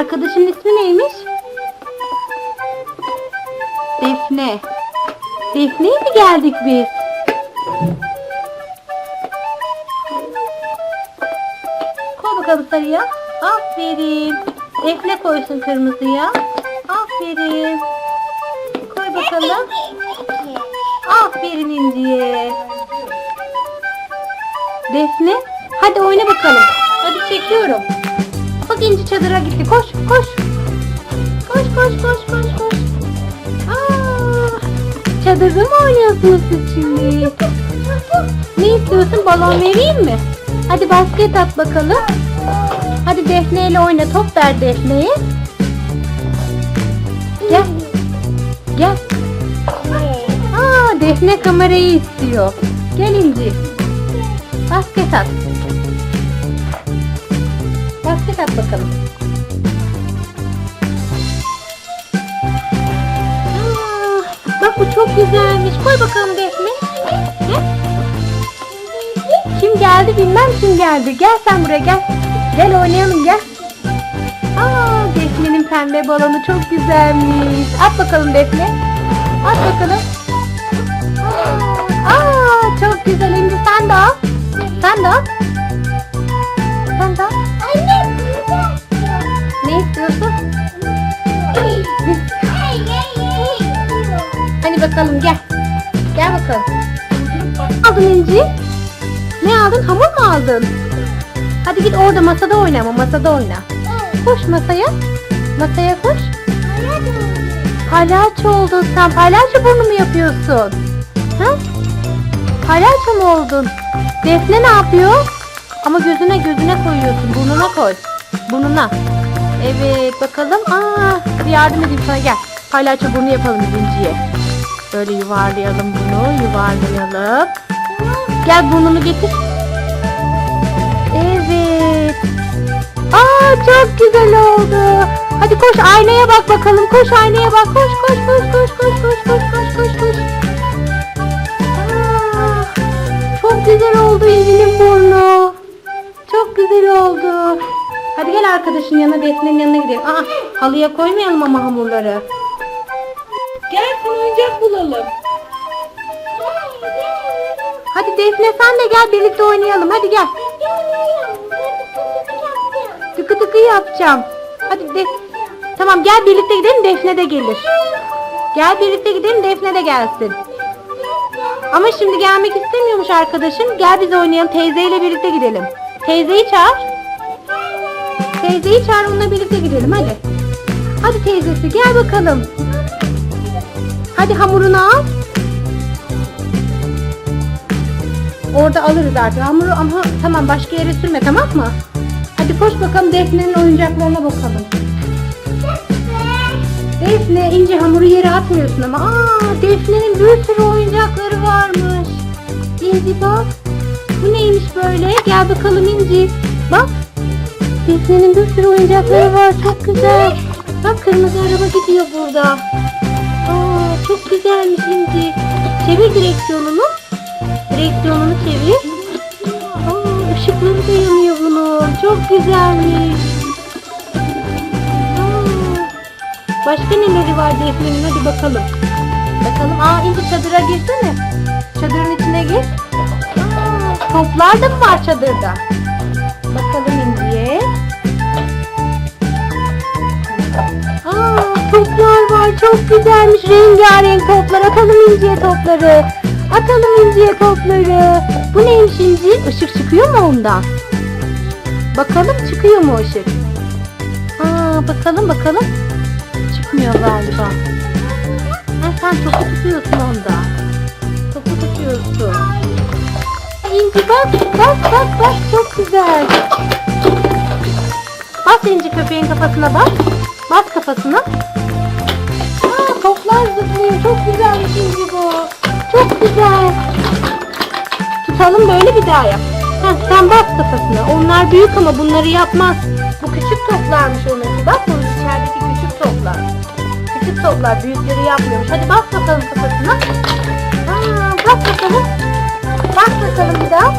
Arkadaşın ismi neymiş? Defne. Defne'ye mi geldik biz? Koy bakalım sarıya. Aferin. Defne koysun kırmızıya. Aferin. Koy bakalım. Aferin İnci'ye. Defne. Hadi oyna bakalım. Hadi çekiyorum. Bak İnci çadıra gitti. Koş koş. Koş koş koş koş koş. Aa, çadırda mı oynuyorsunuz şimdi? Ne istiyorsun? Balon vereyim mi? Hadi basket at bakalım. Hadi Defne ile oyna. Top ver Defne'ye. Gel. Gel. Aa, Defne kamerayı istiyor. Gel İnci. Basket at. Basket at bakalım. Aa, bak bu çok güzelmiş. Koy bakalım Defne. Kim geldi bilmem kim geldi. Gel sen buraya gel. Gel oynayalım gel. Aa Defne'nin pembe balonu çok güzelmiş. At bakalım Defne. At bakalım. Aa çok güzel. Şimdi sen de al. Sen de al. Bakalım gel. Gel bakalım. Aldın İnci. Ne aldın? Hamur mu aldın? Hadi git orada masada oyna ama masada oyna. Koş masaya. Masaya koş. Palyaço oldun sen. Palyaço burnu mu yapıyorsun? Ha? Palyaço mu oldun? Defne ne yapıyor? Ama gözüne gözüne koyuyorsun. Burnuna koy. Burnuna. Evet bakalım. Aa, bir yardım edeyim sana gel. Palyaço burnu yapalım ikinciye. Böyle yuvarlayalım bunu. Yuvarlayalım. Gel burnunu getir. Evet. Aa çok güzel oldu. Hadi koş aynaya bak bakalım. Koş aynaya bak. Koş koş koş koş koş koş koş koş koş koş. Çok güzel oldu İnci'nin burnu. Çok güzel oldu. Hadi gel arkadaşın yanına Defne'nin yanına gidelim. Aa, halıya koymayalım ama hamurları. Gel sana oyuncak bulalım. Hadi Defne sen de gel birlikte oynayalım. Hadi gel. Tıkı tıkı yapacağım. Hadi de Tamam gel birlikte gidelim Defne de gelir. Gel birlikte gidelim Defne de gelsin. Ama şimdi gelmek istemiyormuş arkadaşın. Gel biz oynayalım teyzeyle birlikte gidelim. Teyzeyi çağır. Teyzeyi çağır onunla birlikte gidelim hadi. Hadi teyzesi gel bakalım. Hadi hamurunu al. Orada alırız artık. Hamuru ama tamam başka yere sürme tamam mı? Hadi koş bakalım Defne'nin oyuncaklarına bakalım. Defne ince hamuru yere atmıyorsun ama. Aa Defne'nin bir sürü oyuncakları varmış. İnci bak. Bu neymiş böyle? Gel bakalım İnci. Bak. Defne'nin bir sürü oyuncakları var. Çok güzel. Bak kırmızı araba gidiyor burada. Çok güzelmiş İnci. Çevir direksiyonunu. Direksiyonunu çevir. Aa, ışıkları da yanıyor bunun. Çok güzelmiş. Aa, başka neleri var Defne'nin hadi bakalım. Bakalım. Aa İnci çadıra girsene. Çadırın içine gir. Aa, toplar da mı var çadırda? Bakalım İnci'ye. Toplar. Çok güzelmiş. Rengarenk toplar. Atalım İnci'ye topları. Atalım İnci'ye topları. Bu neymiş İnci? Işık çıkıyor mu ondan? Bakalım çıkıyor mu ışık? Aa, bakalım bakalım. Çıkmıyor galiba. Ha, sen topu tutuyorsun onda. Topu tutuyorsun. İnci bak bak bak bak çok güzel. Bas İnci köpeğin kafasına bas. Bas kafasına. Aa, toplar zıplıyor. Çok güzelmiş İnci bu. Çok güzel. Tutalım böyle bir daha yap. Heh, sen bas kafasına. Onlar büyük ama bunları yapmaz. Bu küçük toplarmış onunki. Bak bunun içerideki küçük toplar. Küçük toplar büyükleri yapmıyormuş. Hadi bas bakalım kafasına. Aa, bas bakalım. Bas bakalım bir daha.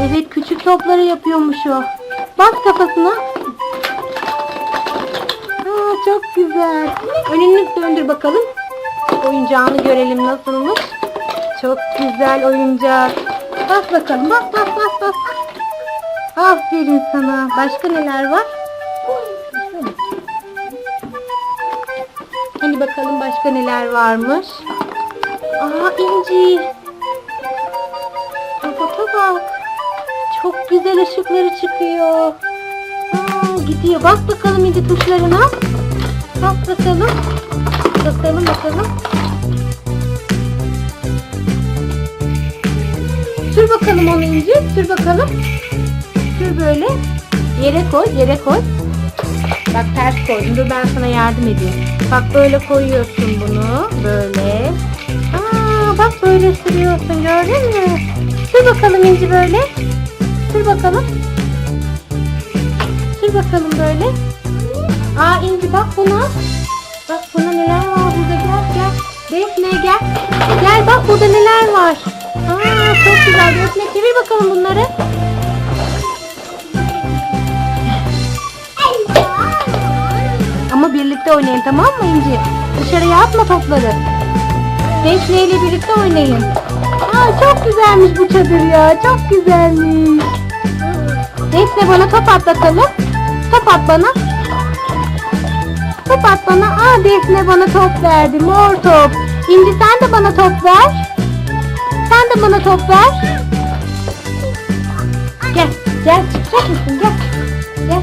Evet küçük topları yapıyormuş o. Bas kafasına. Çok güzel. Önünü döndür bakalım. Oyuncağını görelim nasılmış. Çok güzel oyuncak. Bas bakalım. Bas bas bas bas. Aferin sana. Başka neler var? Hani bakalım başka neler varmış. Aa İnci. Robota bak. Çok güzel ışıkları çıkıyor. Aa, gidiyor. Bak bakalım İnci tuşlarına. Bak bakalım. Bakalım. Sür bakalım onu İnci. Sür bakalım. Sür böyle. Yere koy. Yere koy. Bak ters koydum. Dur ben sana yardım edeyim. Bak böyle koyuyorsun bunu. Böyle. Aa, bak böyle sürüyorsun. Gördün mü? Sür bakalım İnci böyle. Sür bakalım. Sür bakalım böyle. Aa İnci bak buna. Bak buna neler var burada. Gel gel. Defne gel. Gel bak burada neler var. Aa çok güzel. Defne çevir bakalım bunları. Ama birlikte oynayın tamam mı İnci? Dışarıya atma topları. Defne ile birlikte oynayın. Aa çok güzelmiş bu çadır ya. Çok güzelmiş. Defne bana top at bakalım. Top at bana. Top at bana. Aa Defne bana top verdi. Mor top. İnci sen de bana top ver. Sen de bana top ver. Gel. Gel çıkacak mısın? Gel. Gel.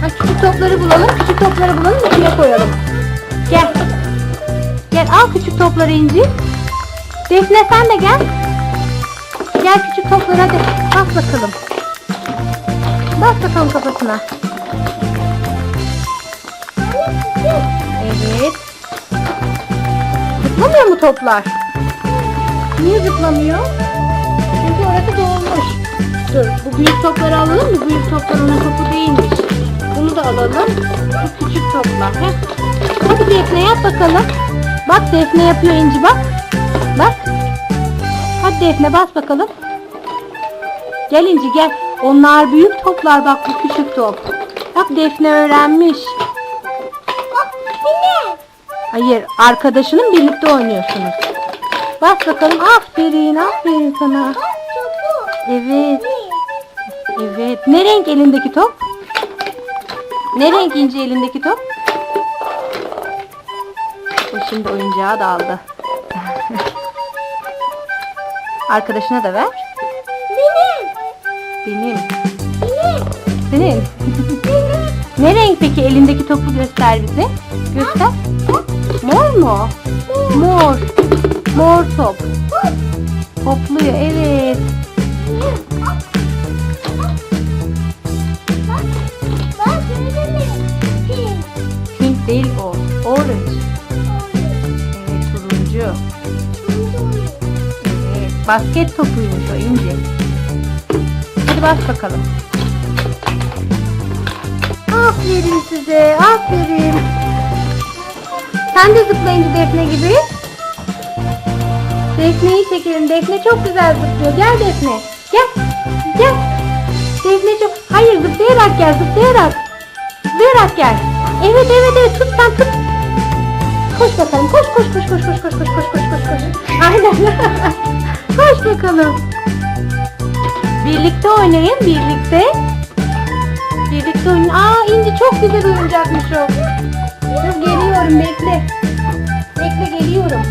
Ha, küçük topları bulalım. Küçük topları bulalım. içine koyalım. Gel. Gel al küçük topları İnci. Defne sen de gel. Gel küçük topları hadi. Bas bakalım. Bas bakalım kafasına. Evet. Zıplamıyor mu toplar? Niye zıplamıyor? Çünkü orası dolmuş. Dur bu büyük topları alalım mı? Büyük toplar onun topu değilmiş. Bunu da alalım. Bu küçük toplar. Heh. Hadi Defne yap bakalım. Bak Defne yapıyor İnci bak. Bak. Hadi Defne bas bakalım. Gel İnci gel. Onlar büyük toplar bak bu küçük top. Bak Defne öğrenmiş. Hayır arkadaşının birlikte oynuyorsunuz. Bas bakalım aferin aferin sana. Evet. Evet. Ne renk elindeki top? Ne renk ince elindeki top? O şimdi oyuncağı da aldı. Arkadaşına da ver. Benim. Senin. Ne renk peki elindeki topu göster bize. Göster. Mor mu? Mor. Mor top. Hopluyor evet. Pink değil o. Orange. Evet turuncu. Evet basket topuymuş o ince. Hadi bas bakalım. Aferin size. Aferin. Sen de zıplayınca Defne gibi. Defne'yi çekelim. Defne çok güzel zıplıyor. Gel Defne. Gel. Gel. Defne çok... Hayır zıplayarak gel. Zıplayarak. Zıplayarak gel. Evet evet evet. Tut sen tut. Koş bakalım. Koş koş koş koş koş koş koş koş koş koş koş. Aynen. koş bakalım. Birlikte oynayın. Birlikte. Birlikte oynayın. Aa İnci çok güzel oyuncakmış o. Dur geliyorum bekle. Bekle geliyorum.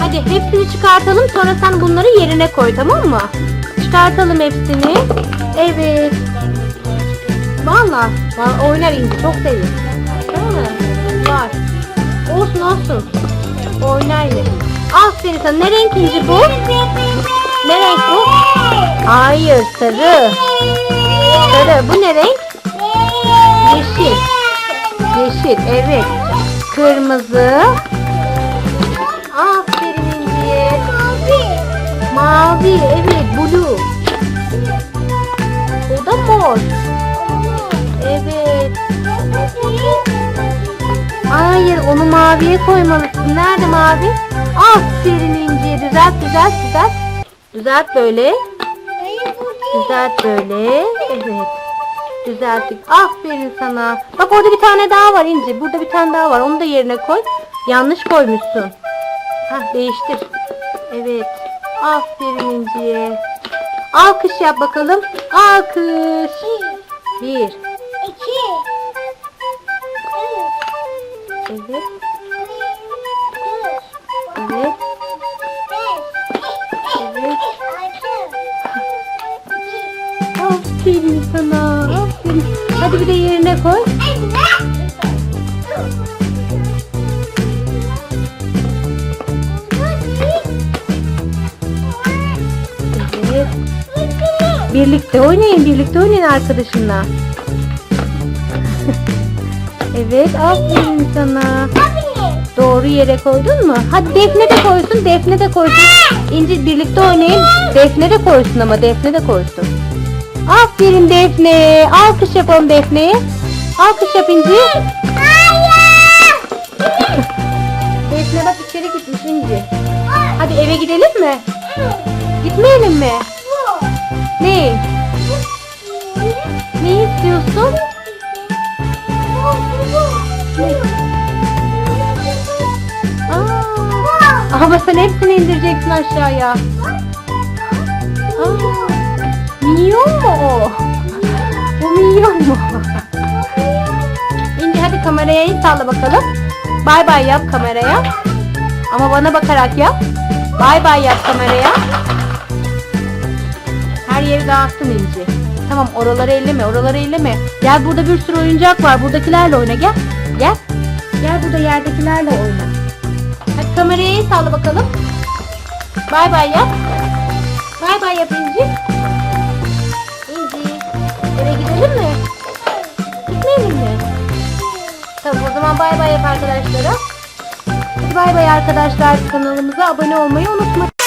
Hadi hepsini çıkartalım sonra sen bunları yerine koy tamam mı? Çıkartalım hepsini. Evet. Valla. Oynar İnci çok seviyor. Değil mi? Var. Olsun olsun. Oynar yine. Aferin sana. Ne renk İnci bu? Ne renk bu? Hayır sarı. Sarı. Bu ne renk? Yeşil. Yeşil evet. Kırmızı. Aferin İnci'ye. Mavi evet blue. O da mor. Evet. Hayır onu maviye koymalısın. Nerede mavi? Aferin İnci'ye. Düzelt düzelt düzelt. Düzelt böyle. Düzelt böyle. Evet. düzelttik. Aferin sana. Bak orada bir tane daha var İnci. Burada bir tane daha var. Onu da yerine koy. Yanlış koymuşsun. Hah değiştir. Evet. Aferin İnci'ye. Alkış yap bakalım. Alkış. Bir. İki. Evet. Aferin sana. Aferin. Hadi bir de yerine koy. Evet. Birlikte oynayın. Birlikte oynayın arkadaşınla. evet. Aferin sana. Doğru yere koydun mu? Hadi Defne de koysun. Defne de koysun. İnci birlikte oynayın. Defne de koysun ama Defne de koysun. Aferin Defne. Alkış yapalım Defne'ye. Alkış yap İnci. Defne bak içeri gitmiş İnci. Hadi eve gidelim mi? Gitmeyelim mi? Ne? Ne istiyorsun? Aa, ama sen hepsini indireceksin aşağıya. Aa, minyon mu o? Bu minyon mu? İnci hadi kameraya salla bakalım. Bay bay yap kameraya. Ama bana bakarak yap. Bay bay yap kameraya. Her yeri dağıttın İnci. Tamam oraları elleme oraları elleme. Gel burada bir sürü oyuncak var. Buradakilerle oyna gel. Gel. Gel burada yerdekilerle oyna. Hadi kameraya salla bakalım. Bay bay yap. Bay bay yap. İnci. Zaman bay bay yap arkadaşlara. Bay bay arkadaşlar. Kanalımıza abone olmayı unutmayın.